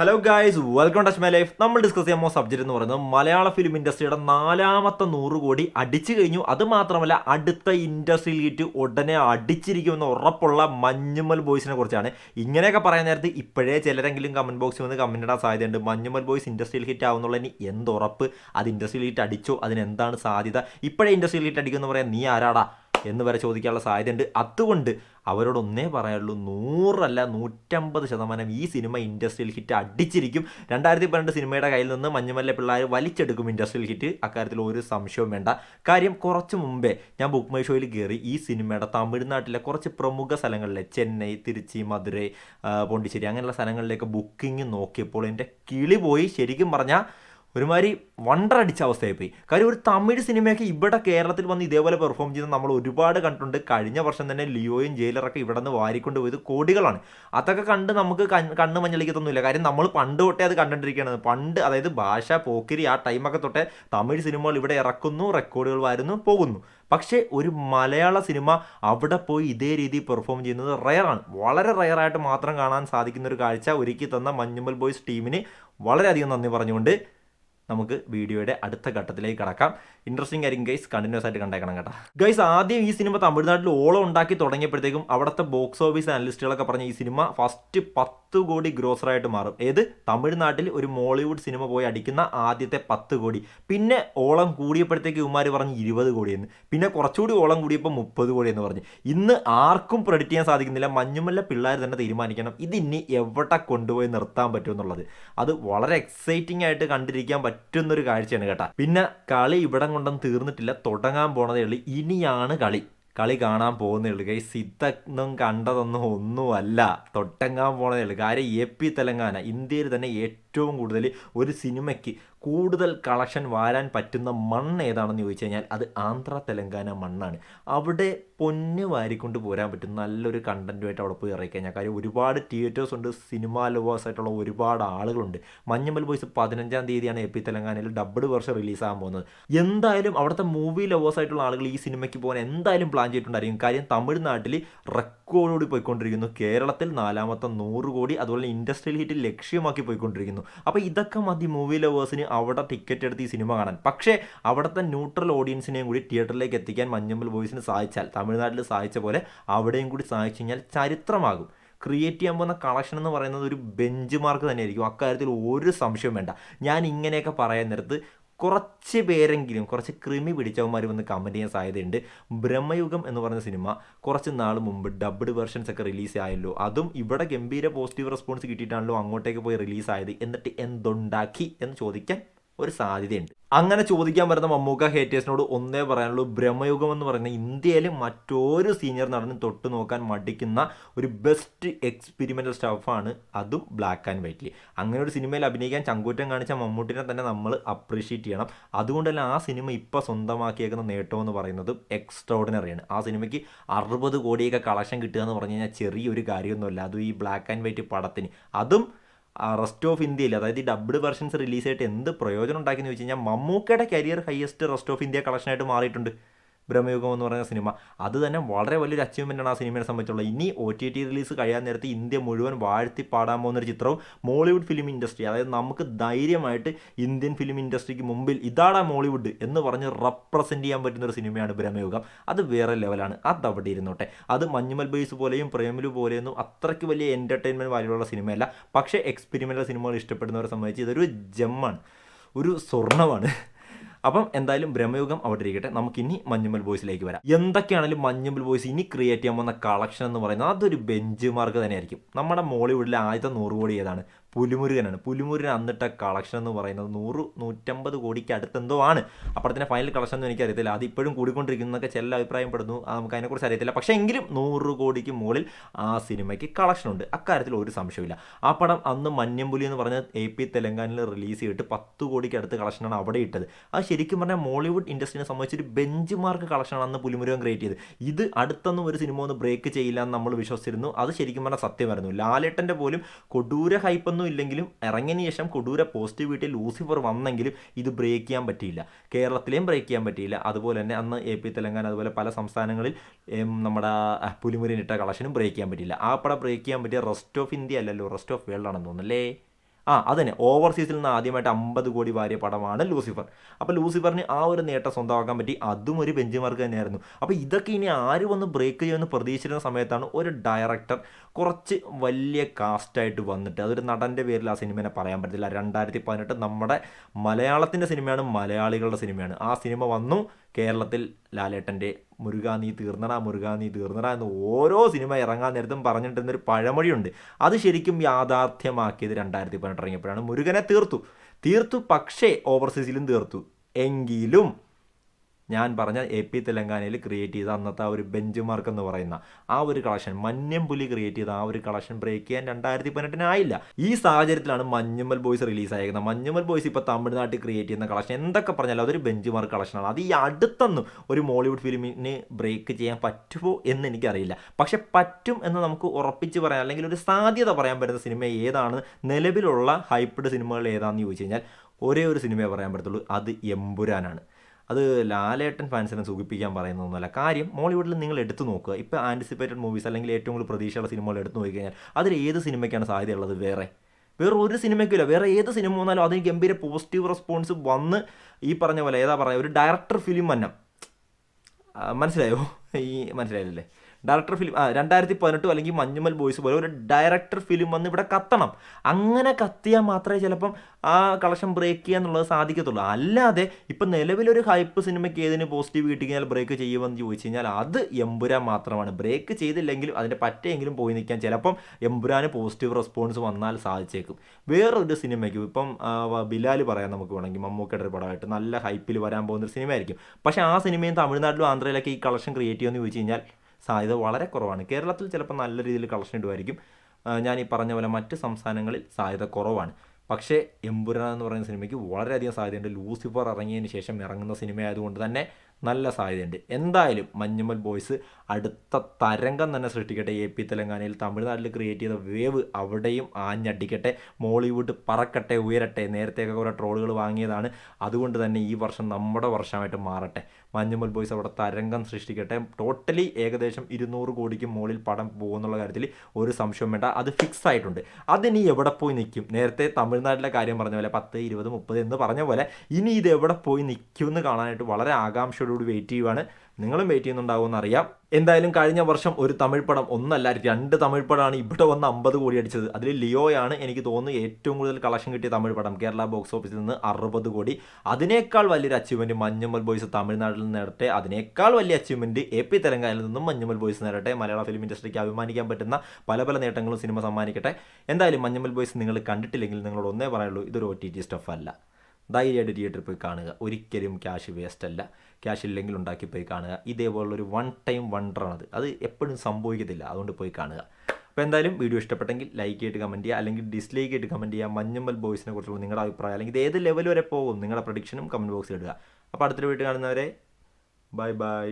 Hello guys welcome touch my life നമ്മൾ discuss ചെയ്യാൻ പോകുന്ന സബ്ജക്റ്റ് എന്ന് പറയുന്നത് മലയാള ഫിലിം ഇൻഡസ്ട്രിയുടെ നാലാമത്തെ നൂറ് കോടി അടിച്ചു കഴിഞ്ഞു. അത് മാത്രമല്ല അടുത്ത ഇൻഡസ്ട്രിയിൽ ഹിറ്റ് ഉടനെ അടിച്ചിരിക്കുമെന്ന് ഉറപ്പുള്ള മഞ്ഞുമൽ ബോയ്സിനെ കുറിച്ചാണ്. ഇങ്ങനെയൊക്കെ പറയാൻ നേരത്ത് ഇപ്പോഴേ ചിലരെങ്കിലും കമന്റ് ബോക്സിൽ വന്ന് കമന്റ് ഇടാൻ സാധ്യതയുണ്ട്. മഞ്ഞുമൽ ബോയ്സ് ഇൻഡസ്ട്രിയിൽ ഹിറ്റ് ആവുന്നുള്ളതിന് എന്തുറപ്പ്? അത് ഇൻഡസ്ട്രിയിൽ ഹിറ്റ് അടിച്ചോ? അതിനെന്താണ് സാധ്യത? ഇപ്പോഴേ ഇൻഡസ്ട്രിയിൽ ഹിറ്റ് അടിക്കുമെന്ന് പറയാൻ നീ ആരാടാ? എന്ന് വരെ ചോദിക്കാനുള്ള സാധ്യതയുണ്ട്. അതുകൊണ്ട് അവരോട് ഒന്നേ പറയാനുള്ളൂ നൂറല്ല നൂറ്റമ്പത് ശതമാനം ഈ സിനിമ ഇൻഡസ്ട്രിയൽ ഹിറ്റ് അടിച്ചിരിക്കും. രണ്ടായിരത്തി പന്ത്രണ്ട് സിനിമയുടെ കയ്യിൽ നിന്ന് മഞ്ഞുമല്ല പിള്ളേർ വലിച്ചെടുക്കും ഇൻഡസ്ട്രിയൽ ഹിറ്റ്. അക്കാര്യത്തിൽ ഒരു സംശയവും വേണ്ട. കാര്യം കുറച്ച് മുമ്പേ ഞാൻ ബുക്ക് മൈ ഷോയിൽ കയറി ഈ സിനിമയുടെ തമിഴ്നാട്ടിലെ കുറച്ച് പ്രമുഖ സ്ഥലങ്ങളിലെ ചെന്നൈ തിരുച്ചി മധുരൈ പോണ്ടിച്ചേരി അങ്ങനെയുള്ള സ്ഥലങ്ങളിലേക്ക് ബുക്കിംഗ് നോക്കിയപ്പോൾ എന്റെ കിളി പോയി. ശരിക്കും പറഞ്ഞാൽ ഒരുമാതിരി വണ്ടർ അടിച്ച അവസ്ഥയായി പോയി കാര്യം ഒരു തമിഴ് സിനിമയൊക്കെ ഇവിടെ കേരളത്തിൽ വന്ന് ഇതേപോലെ പെർഫോം ചെയ്ത് നമ്മൾ ഒരുപാട് കണ്ടിട്ടുണ്ട്. കഴിഞ്ഞ വർഷം തന്നെ ലിയോയും ജയിലറൊക്കെ ഇവിടെ നിന്ന് വാരിക്കൊണ്ട് പോയത് കോടികളാണ്. അതൊക്കെ കണ്ട് നമുക്ക് കണ്ണ് മഞ്ഞളിക്കത്തൊന്നുമില്ല കാര്യം നമ്മൾ പണ്ട് തൊട്ടേ അത് കണ്ടുകൊണ്ടിരിക്കുകയാണ്. പണ്ട് അതായത് ഭാഷ പോക്കിരി ആ ടൈമൊക്കെ തൊട്ടേ തമിഴ് സിനിമകൾ ഇവിടെ ഇറക്കുന്നു റെക്കോർഡുകൾ വരുന്നു പോകുന്നു. പക്ഷേ ഒരു മലയാള സിനിമ അവിടെ പോയി ഇതേ രീതിയിൽ പെർഫോം ചെയ്യുന്നത് റയറാണ് വളരെ റയറായിട്ട് മാത്രം കാണാൻ സാധിക്കുന്ന ഒരു കാഴ്ച ഒരുക്കി തന്ന മഞ്ഞുമൽ ബോയ്സ് ടീമിന് വളരെയധികം നന്ദി പറഞ്ഞുകൊണ്ട് നമുക്ക് വീഡിയോയുടെ അടുത്ത ഘട്ടത്തിലേക്ക് കടക്കാം. ഇൻട്രസ്റ്റിംഗ് ആയിരിക്കും ഗൈസ് കണ്ടിന്യൂസ് ആയിട്ട് കണ്ടേക്കണം കേട്ടോ. ഗൈസ് ആദ്യം ഈ സിനിമ തമിഴ്നാട്ടിൽ ഓളം ഉണ്ടാക്കി തുടങ്ങിയപ്പോഴത്തേക്കും അവിടുത്തെ ബോക്സ് ഓഫീസ് അനലിസ്റ്റുകളൊക്കെ പറഞ്ഞ ഈ സിനിമ ഫസ്റ്റ് പത്ത് കോടി ഗ്രോസറായിട്ട് മാറും. ഏത്? തമിഴ്നാട്ടിൽ ഒരു മോളിവുഡ് സിനിമ പോയി അടിക്കുന്ന ആദ്യത്തെ പത്ത് കോടി. പിന്നെ ഓളം കൂടിയപ്പോഴത്തേക്ക് ഇവന്മാർ പറഞ്ഞ് ഇരുപത് കോടിയെന്ന്. പിന്നെ കുറച്ചുകൂടി ഓളം കൂടിയപ്പോൾ മുപ്പത് കോടി എന്ന് പറഞ്ഞു. ഇന്ന് ആർക്കും പ്രെഡിക്റ്റ് ചെയ്യാൻ സാധിക്കുന്നില്ല. മഞ്ഞുമല്ല പിള്ളേർ തന്നെ തീരുമാനിക്കണം. ഇത് ഇനി എവിടെ കൊണ്ടുപോയി നിർത്താൻ പറ്റും എന്നുള്ളത്. അത് വളരെ എക്സൈറ്റിംഗ് ആയിട്ട് കണ്ടിരിക്കാൻ പറ്റുന്നൊരു കാഴ്ചയാണ് കേട്ടാ. പിന്നെ കളി ഇവിടം കൊണ്ടൊന്നും തീർന്നിട്ടില്ല. തുടങ്ങാൻ പോണതേ ഉള്ളൂ. ഇനിയാണ് കളി. കളി കാണാൻ പോകുന്നേ ഉള്ളൂ കൈ സിദ്ധൊന്നും കണ്ടതൊന്നും ഒന്നുമല്ല. തൊട്ടങ്ങാൻ പോണതേ ഉള്ളൂ കാര്യം എ പി തെലങ്കാന. ഇന്ത്യയിൽ തന്നെ ഏറ്റവും കൂടുതൽ ഒരു സിനിമയ്ക്ക് കൂടുതൽ കളക്ഷൻ വാരാൻ പറ്റുന്ന മണ്ണ് ഏതാണെന്ന് ചോദിച്ചു കഴിഞ്ഞാൽ അത് ആന്ധ്ര തെലങ്കാന മണ്ണാണ്. അവിടെ പൊന്ന് വാരിക്കൊണ്ട് പോരാൻ പറ്റും. നല്ലൊരു കണ്ടന്റുമായിട്ട് അവിടെ പോയി ഇറങ്ങിക്കഴിഞ്ഞാൽ കഴിഞ്ഞാൽ. കാര്യം ഒരുപാട് തിയേറ്റേഴ്സ് ഉണ്ട് സിനിമാ ലവേഴ്സ് ആയിട്ടുള്ള ഒരുപാട് ആളുകളുണ്ട്. മഞ്ഞമ്മൽ ബോയ്സ് പതിനഞ്ചാം തീയതിയാണ് എ പി തെലങ്കാനയിൽ ഡബിൾ വർഷം റിലീസാകാൻ പോകുന്നത്. എന്തായാലും അവിടുത്തെ മൂവി ലവേഴ്സ് ആയിട്ടുള്ള ആളുകൾ ഈ സിനിമയ്ക്ക് പോകാൻ എന്തായാലും പ്ലാൻ ചെയ്തിട്ടുണ്ടായിരിക്കും. കാര്യം തമിഴ്നാട്ടിൽ റെക്കോർഡോടി പോയിക്കൊണ്ടിരിക്കുന്നു. കേരളത്തിൽ നാലാമത്തെ നൂറ് കോടി അതുപോലെ ഇൻഡസ്ട്രിയൽ ഹിറ്റ് ലക്ഷ്യമാക്കി പോയിക്കൊണ്ടിരിക്കുന്നു. അപ്പോൾ ഇതൊക്കെ മതി മൂവി ലവേഴ്സിന് അവിടെ ടിക്കറ്റ് എടുത്ത് ഈ സിനിമ കാണാൻ. പക്ഷേ അവിടുത്തെ ന്യൂട്രൽ ഓഡിയൻസിനെയും കൂടി തിയേറ്ററിലേക്ക് എത്തിക്കാൻ മഞ്ഞമ്പൽ ബോയ്സിന് സാധിച്ചാൽ തമിഴ്നാട്ടിൽ സാധിച്ച പോലെ അവിടെയും കൂടി സാധിച്ചു കഴിഞ്ഞാൽ ചരിത്രമാകും. ക്രിയേറ്റ് ചെയ്യാൻ പോകുന്ന കളക്ഷൻ എന്ന് പറയുന്നത് ഒരു ബെഞ്ച് മാർക്ക് തന്നെയായിരിക്കും. അക്കാര്യത്തിൽ ഒരു സംശയം വേണ്ട. ഞാൻ ഇങ്ങനെയൊക്കെ പറയാൻ നേരത്ത് കുറച്ച് പേരെങ്കിലും കുറച്ച് കൃമി പിടിച്ചവന്മാർ വന്ന് കമന്റ് ചെയ്യാൻ സാധ്യതയുണ്ട്. ബ്രഹ്മയുഗം എന്ന് പറഞ്ഞ സിനിമ കുറച്ച് നാൾ മുമ്പ് ഡബ്ഡ് വെർഷൻസ് ഒക്കെ റിലീസ് ആയല്ലോ. അതും ഇവിടെ ഗംഭീര പോസിറ്റീവ് റെസ്പോൺസ് കിട്ടിയിട്ടാണല്ലോ അങ്ങോട്ടേക്ക് പോയി റിലീസ് ആയത്. എന്നിട്ട് എന്തുണ്ടാക്കി എന്ന് ചോദിക്കാൻ ഒരു സാധ്യതയുണ്ട്. അങ്ങനെ ചോദിക്കാൻ വരുന്ന മമ്മൂക്ക ഹേറ്റേഴ്സിനോട് ഒന്നേ പറയാനുള്ളൂ. ബ്രഹ്മയുഗം എന്ന് പറയുന്ന ഇന്ത്യയിൽ മറ്റൊരു സീനിയർ നടനും തൊട്ട് നോക്കാൻ മടിക്കുന്ന ഒരു ബെസ്റ്റ് എക്സ്പെരിമെന്റൽ സ്റ്റാഫാണ് അതും ബ്ലാക്ക് ആൻഡ് വൈറ്റിൽ അങ്ങനെ ഒരു സിനിമയിൽ അഭിനയിക്കാൻ ചങ്കൂറ്റം കാണിച്ച മമ്മൂട്ടിനെ തന്നെ നമ്മൾ അപ്രീഷിയേറ്റ് ചെയ്യണം. അതുകൊണ്ടല്ല ആ സിനിമ ഇപ്പോൾ സ്വന്തമാക്കിയേക്കുന്ന നേട്ടം എന്ന് പറയുന്നത് എക്സ്ട്രോഡിനറിയാണ് ആ സിനിമയ്ക്ക് അറുപത് കോടിയൊക്കെ കളക്ഷൻ കിട്ടുക എന്ന് പറഞ്ഞു കഴിഞ്ഞാൽ ചെറിയൊരു കാര്യമൊന്നുമല്ല. അതും ഈ ബ്ലാക്ക് ആൻഡ് വൈറ്റ് പടത്തിന്. അതും റെസ്റ്റ് ഓഫ് ഇന്ത്യയിൽ അതായത് ഈ ഡബ്ഡ് വെർഷൻസ് റിലീസ് ആയിട്ട് എന്ത് പ്രയോജനം ഉണ്ടാക്കിയെന്ന് വെച്ച് കഴിഞ്ഞാൽ മമ്മൂക്കയുടെ career highest rest of India കളക്ഷനായിട്ട് മാറിയിട്ടുണ്ട്. ബ്രഹ്മയുഗം എന്ന് പറയുന്ന സിനിമ. അത് തന്നെ വളരെ വലിയൊരു ആണ് ആ സിനിമയെ സംബന്ധിച്ചുള്ള. ഇനി ഒ ടി ടി റിലീസ് കഴിയാൻ നേരത്ത് ഇന്ത്യ മുഴുവൻ വാഴ്ത്തി പാടാൻ പോകുന്ന ഒരു ചിത്രവും മോളിവുഡ് ഫിലിം ഇൻഡസ്ട്രി അതായത് നമുക്ക് ധൈര്യമായിട്ട് ഇന്ത്യൻ ഫിലിം ഇൻഡസ്ട്രിക്ക് മുമ്പിൽ ഇതാടാ മോളിവുഡ് എന്ന് പറഞ്ഞ് റെപ്രസെന്റ് ചെയ്യാൻ പറ്റുന്ന ഒരു സിനിമയാണ് ബ്രഹ്മയുഗം. അത് വേറെ ലെവലാണ് അത് അവിടെ ഇരുന്നോട്ടെ. അത് മഞ്ഞുമൽ ബേസ് പോലെയും പ്രേമലു പോലെയൊന്നും അത്രയ്ക്ക് വലിയ എന്റർടൈൻമെന്റ് വാല്യുള്ള സിനിമയല്ല. പക്ഷേ എക്സ്പെരിമെന്റൽ സിനിമകൾ ഇഷ്ടപ്പെടുന്നവരെ സംബന്ധിച്ച് ഇതൊരു ജമ്മാണ് ഒരു സ്വർണമാണ്. അപ്പം എന്തായാലും ബ്രഹ്മയുഗം അവിടെ ഇരിക്കട്ടെ നമുക്കിനി മഞ്ഞുമൽ ബോയ്സിലേക്ക് വരാം. എന്തൊക്കെയാണെങ്കിലും മഞ്ഞുമൽ ബോയ്സ് ഇനി ക്രിയേറ്റ് ചെയ്യാൻ പോകുന്ന കളക്ഷൻ എന്ന് പറയുന്നത് അതൊരു ബെഞ്ച് മാർക്ക് തന്നെയായിരിക്കും. നമ്മുടെ മോളിവുഡിലെ ആദ്യത്തെ നൂറ് കോടി ഏതാണ്? പുലിമുരുകനാണ്. പുലിമുരുകൻ അന്നിട്ട കളക്ഷൻ എന്ന് പറയുന്നത് നൂറ് നൂറ്റമ്പത് കോടിക്ക് അടുത്തെന്തോ ആണ്. അപ്പോഴത്തെ ഫൈനൽ കളക്ഷൻ ഒന്നും എനിക്കറിയത്തില്ല. അത് ഇപ്പോഴും കൂടിക്കൊണ്ടിരിക്കുന്നതൊക്കെ ചില അഭിപ്രായപ്പെടുന്നു നമുക്ക് അതിനെക്കുറിച്ച് അറിയത്തില്ല. പക്ഷേ എങ്കിലും നൂറ് കോടിക്ക് മുകളിൽ ആ സിനിമയ്ക്ക് കളക്ഷൻ ഉണ്ട്. അക്കാര്യത്തിൽ ഒരു സംശയമില്ല ആ പടം അന്ന് മഞ്ഞമ്പുലി എന്ന് പറഞ്ഞ എ പി തെലങ്കാനയിൽ റിലീസ് ചെയ്തിട്ട് പത്ത് കോടിക്ക് അടുത്ത് കളക്ഷനാണ് അവിടെ ഇട്ടത്. അത് ശരിക്കും പറഞ്ഞാൽ മോളിവുഡ് ഇൻഡസ്ട്രീനെ സംബന്ധിച്ചൊരു ബെഞ്ച് മാർക്ക് കളക്ഷനാണ് അന്ന് പുലിമുരുകൻ ക്രിയേറ്റ് ചെയ്തത്. ഇത് അടുത്തൊന്നും ഒരു സിനിമ ഒന്ന് ബ്രേക്ക് ചെയ്യില്ല എന്ന് നമ്മൾ വിശ്വസിച്ചിരുന്നു. അത് ശരിക്കും പറഞ്ഞാൽ സത്യമായിരുന്നു. ലാലേട്ടന്റെ പോലും കൊടൂര ഹൈപ്പൊന്നും ഇല്ലെങ്കിലും ഇറങ്ങിയതിന് ശേഷം കൊടൂര പോസിറ്റിവിറ്റി ലൂസിഫർ വന്നെങ്കിലും ഇത് ബ്രേക്ക് ചെയ്യാൻ പറ്റിയില്ല. കേരളത്തിലെയും ബ്രേക്ക് ചെയ്യാൻ പറ്റിയില്ല. അതുപോലെ തന്നെ അന്ന് എ പി തെലങ്കാന അതുപോലെ പല സംസ്ഥാനങ്ങളിൽ നമ്മുടെ പുലിമുരിനിട്ട കളക്ഷനും ബ്രേക്ക് ചെയ്യാൻ പറ്റിയില്ല. ആ പടം ബ്രേക്ക് ചെയ്യാൻ പറ്റിയ റെസ്റ്റ് ഓഫ് ഇന്ത്യ അല്ലല്ലോ റെസ്റ്റ് ഓഫ് വേൾഡ് ആണെന്ന് തോന്നുന്നല്ലേ ആ അതന്നെ. ഓവർസീസിൽ നിന്ന് ആദ്യമായിട്ട് അമ്പത് കോടി വാരിയ പടമാണ് ലൂസിഫർ. അപ്പോൾ ലൂസിഫറിന് ആ ഒരു നേട്ടം സ്വന്തമാക്കാൻ പറ്റി. അതും ഒരു ബെഞ്ച് മാർക്ക് തന്നെയായിരുന്നു. അപ്പോൾ ഇതൊക്കെ ഇനി ആര് വന്ന് ബ്രേക്ക് ചെയ്യുമെന്ന് പ്രതീക്ഷിച്ചിരുന്ന സമയത്താണ് ഒരു ഡയറക്ടർ കുറച്ച് വലിയ കാസ്റ്റായിട്ട് വന്നിട്ട് അതൊരു നടന്റെ പേരിൽ ആ സിനിമേനെ പറയാൻ പറ്റില്ല രണ്ടായിരത്തി പതിനെട്ട് നമ്മുടെ മലയാളത്തിന്റെ സിനിമയാണ് മലയാളികളുടെ സിനിമയാണ്. ആ സിനിമ വന്നു. കേരളത്തിൽ ലാലേട്ടന്റെ മുരുകാ നീ തീർന്നടാ മുരുകാ നീ തീർന്നടാ എന്ന് ഓരോ സിനിമ ഇറങ്ങാൻ നേരത്തും പറഞ്ഞിട്ടുണ്ടെന്നൊരു പഴമൊഴിയുണ്ട്. അത് ശരിക്കും യാഥാർത്ഥ്യമാക്കിയത് രണ്ടായിരത്തി പതിനെട്ട് ഇറങ്ങിയപ്പോഴാണ്. മുരുകനെ തീർത്തു. തീർത്തു പക്ഷേ ഓവർസീസിലും തീർത്തു. എങ്കിലും ഞാൻ പറഞ്ഞ എ പി തെലങ്കാനയിൽ ക്രിയേറ്റ് ചെയ്ത അന്നത്തെ ആ ഒരു ബെഞ്ച് മാർക്ക് എന്ന് പറയുന്ന ആ ഒരു കളക്ഷൻ മഞ്ഞംപുലി ക്രിയേറ്റ് ചെയ്ത ആ ഒരു കളക്ഷൻ ബ്രേക്ക് ചെയ്യാൻ രണ്ടായിരത്തി പതിനെട്ടിനായില്ല ഈ സാഹചര്യത്തിലാണ് മഞ്ഞുമൽ ബോയ്സ് റിലീസ് ആയിരിക്കുന്നത് മഞ്ഞുമൽ ബോയ്സ് ഇപ്പോൾ തമിഴ്നാട്ടിൽ ക്രിയേറ്റ് ചെയ്യുന്ന കളക്ഷൻ എന്തൊക്കെ പറഞ്ഞാലും അതൊരു ബെഞ്ച് മാർക്ക് കളക്ഷനാണ് അത് ഈ അടുത്തൊന്നും ഒരു മോളിവുഡ് ഫിലിമിന് ബ്രേക്ക് ചെയ്യാൻ പറ്റുമോ എന്ന് എനിക്കറിയില്ല. പക്ഷെ പറ്റും എന്ന് നമുക്ക് ഉറപ്പിച്ച് പറയാം അല്ലെങ്കിൽ ഒരു സാധ്യത പറയാൻ പറ്റുന്ന സിനിമ ഏതാണ്? നിലവിലുള്ള ഹൈപ്പിഡ് സിനിമകൾ ഏതാണെന്ന് ചോദിച്ചു കഴിഞ്ഞാൽ ഒരേ ഒരു സിനിമയെ പറയാൻ പറ്റത്തുള്ളൂ. അത് എമ്പുരാനാണ്. അത് ലാലേട്ടൻ ഫാൻസിനെ സുഖിപ്പിക്കാൻ പറയുന്നതൊന്നുമല്ല. കാര്യം മോളിവുഡിൽ നിങ്ങൾ എടുത്തു നോക്കുക. ഇപ്പോൾ ആന്റിസിപ്പേറ്റഡ് മൂവീസ് അല്ലെങ്കിൽ ഏറ്റവും കൂടുതൽ പ്രതീക്ഷയുള്ള സിനിമകൾ എടുത്തു നോക്കി കഴിഞ്ഞാൽ അതിൽ ഏത് സിനിമയ്ക്കാണ് സാധ്യതയുള്ളത്? വേറെ. വേറെ ഒരു സിനിമയ്ക്കില്ല വേറെ ഏത് സിനിമ വന്നാലും അതിന് ഗംഭീര പോസിറ്റീവ് റെസ്പോൺസ് വന്ന് ഈ പറഞ്ഞ പോലെ ഏതാ പറയുക? ഒരു ഡയറക്ടർ ഫിലിം തന്നെ മനസ്സിലായോ? ഈ മനസ്സിലായില്ലേ? ഡയറക്ടർ ഫിലിം രണ്ടായിരത്തി പതിനെട്ടും അല്ലെങ്കിൽ മഞ്ഞുമൽ ബോയ്സ് പോലെ ഒരു ഡയറക്ടർ ഫിലിം വന്ന് ഇവിടെ കത്തണം. അങ്ങനെ കത്തിയാൽ മാത്രമേ ചിലപ്പം ആ കളക്ഷൻ ബ്രേക്ക് ചെയ്യുക എന്നുള്ളത് സാധിക്കത്തുള്ളൂ. അല്ലാതെ ഇപ്പം നിലവിലൊരു ഹൈപ്പ് സിനിമയ്ക്ക് ഏതിന് പോസിറ്റീവ് കിട്ടി കഴിഞ്ഞാൽ ബ്രേക്ക് ചെയ്യുമെന്ന് ചോദിച്ചു കഴിഞ്ഞാൽ അത് എമ്പുരാൻ മാത്രമാണ്. ബ്രേക്ക് ചെയ്തില്ലെങ്കിലും അതിന്റെ പറ്റെങ്കിലും പോയി നിൽക്കാൻ ചിലപ്പം എമ്പുരാന് പോസിറ്റീവ് റെസ്പോൺസ് വന്നാൽ സാധിച്ചേക്കും. വേറൊരു സിനിമയ്ക്കും ഇപ്പം ബിലാൽ പറയാം നമുക്ക് വേണമെങ്കിൽ മമ്മൂക്കയുടെ ഒരു പടമായിട്ട്. നല്ല ഹൈപ്പിൽ വരാൻ പോകുന്ന ഒരു സിനിമയായിരിക്കും. പക്ഷേ ആ സിനിമയും തമിഴ്നാട്ടിലും ആന്ധ്രയിലൊക്കെ ഈ കളക്ഷൻ ക്രിയേറ്റ് ചെയ്യുമെന്ന് ചോദിച്ചു കഴിഞ്ഞാൽ സാധ്യത വളരെ കുറവാണ്. കേരളത്തിൽ ചിലപ്പോൾ നല്ല രീതിയിൽ കളക്ഷൻ ഇടുമായിരിക്കും ഞാൻ ഈ പറഞ്ഞ പോലെ മറ്റ് സംസ്ഥാനങ്ങളിൽ സാധ്യത കുറവാണ്. പക്ഷേ എമ്പുരാൻ എന്ന് പറയുന്ന സിനിമയ്ക്ക് വളരെയധികം സാധ്യതയുണ്ട്. ലൂസിഫർ ഇറങ്ങിയതിന് ശേഷം ഇറങ്ങുന്ന സിനിമയായതുകൊണ്ട് തന്നെ നല്ല സാധ്യതയുണ്ട്. എന്തായാലും മഞ്ഞുമൽ ബോയ്സ് അടുത്ത തരംഗം തന്നെ സൃഷ്ടിക്കട്ടെ. എ പി തെലങ്കാനയിൽ തമിഴ്നാട്ടിൽ ക്രിയേറ്റ് ചെയ്ത വേവ് അവിടെയും ആഞ്ഞടിക്കട്ടെ. മോളിവുഡ് പറക്കട്ടെ ഉയരട്ടെ. നേരത്തെയൊക്കെ കുറേ ട്രോളുകൾ വാങ്ങിയതാണ്. അതുകൊണ്ട് തന്നെ ഈ വർഷം നമ്മുടെ വർഷമായിട്ട് മാറട്ടെ. മഞ്ഞുമൽ ബോയ്സ് അവിടെ തരംഗം സൃഷ്ടിക്കട്ടെ. ടോട്ടലി ഏകദേശം ഇരുന്നൂറ് കോടിക്ക് മുകളിൽ പടം പോകുന്നുള്ള കാര്യത്തിൽ ഒരു സംശയം വേണ്ട. അത് ഫിക്സ് ആയിട്ടുണ്ട്. അതിനി എവിടെ പോയി നിൽക്കും നേരത്തെ തമിഴ്നാട്ടിലെ കാര്യം പറഞ്ഞ പോലെ പത്ത് ഇരുപത് മുപ്പത് എന്ന് പറഞ്ഞ പോലെ ഇനി ഇത് എവിടെ പോയി നിൽക്കുമെന്ന് കാണാനായിട്ട് വളരെ ആകാംക്ഷയോടുകൂടി വെയിറ്റ് ചെയ്യുവാണ്. നിങ്ങളും വെയിറ്റ് ചെയ്യുന്നുണ്ടാവുമെന്ന് അറിയാം. എന്തായാലും കഴിഞ്ഞ വർഷം ഒരു തമിഴ് പടം ഒന്നല്ല രണ്ട് തമിഴ് പടമാണ് ഇവിടെ വന്ന് അമ്പത് കോടി അടിച്ചത്. അതിൽ ലിയോയാണ് എനിക്ക് തോന്നുന്നു ഏറ്റവും കൂടുതൽ കളക്ഷൻ കിട്ടിയ തമിഴ് പടം. കേരള ബോക്സ് ഓഫീസിൽ നിന്ന് അറുപത് കോടി. അതിനേക്കാൾ വലിയൊരു അച്ചീവ്മെന്റ് മഞ്ഞുമൽ ബോയ്സ് തമിഴ്നാട്ടിൽ നിന്ന് നേടട്ടെ. അതിനേക്കാൾ വലിയ അച്ചീവ്മെന്റ് എ പി തെലങ്കാനയിൽ നിന്നും മഞ്ഞുമൽ ബോയ്സ് നേടട്ടെ. മലയാള ഫിലിം ഇൻഡസ്ട്രിക്ക് അഭിമാനിക്കാൻ പറ്റുന്ന പല പല നേട്ടങ്ങളും സിനിമ സമ്മാനിക്കട്ടെ. എന്തായാലും മഞ്ഞുമൽ ബോയ്സ് നിങ്ങൾ കണ്ടിട്ടില്ലെങ്കിൽ നിങ്ങളോട് ഒന്നേ പറയുള്ളൂ ഇതൊരു ഒ ടി ടി സ്റ്റഫ് അല്ല. ധൈര്യമായിട്ട് തിയേറ്ററിൽ പോയി കാണുക. ഒരിക്കലും ക്യാഷ് വേസ്റ്റ് അല്ല. ക്യാഷ് ഇല്ലെങ്കിൽ ഉണ്ടാക്കി പോയി കാണുക. ഇതേപോലുള്ളൊരു വൺ ടൈം വണ്ടറാണത് അത് എപ്പോഴും സംഭവിക്കത്തില്ല. അതുകൊണ്ട് പോയി കാണുക. അപ്പോൾ എന്തായാലും വീഡിയോ ഇഷ്ടപ്പെട്ടെങ്കിൽ ലൈക്ക് ചെയ്തിട്ട് കമന്റ് ചെയ്യുക. അല്ലെങ്കിൽ ഡിസ്ലൈക്ക് ചെയ്തിട്ട് കമന്റ് ചെയ്യുക. മഞ്ഞമ്മൽ ബോയ്സിനെ കുറിച്ചുള്ള നിങ്ങളുടെ അഭിപ്രായം. അല്ലെങ്കിൽ ഏത് ലെവൽ വരെ പോകും? നിങ്ങളുടെ പ്രഡിക്ഷനും കമന്റ് ബോക്സിൽ ഇടുക. അപ്പോൾ അടുത്തൊരു വീട്ടിൽ കാണുന്നവരെ ബൈ ബൈ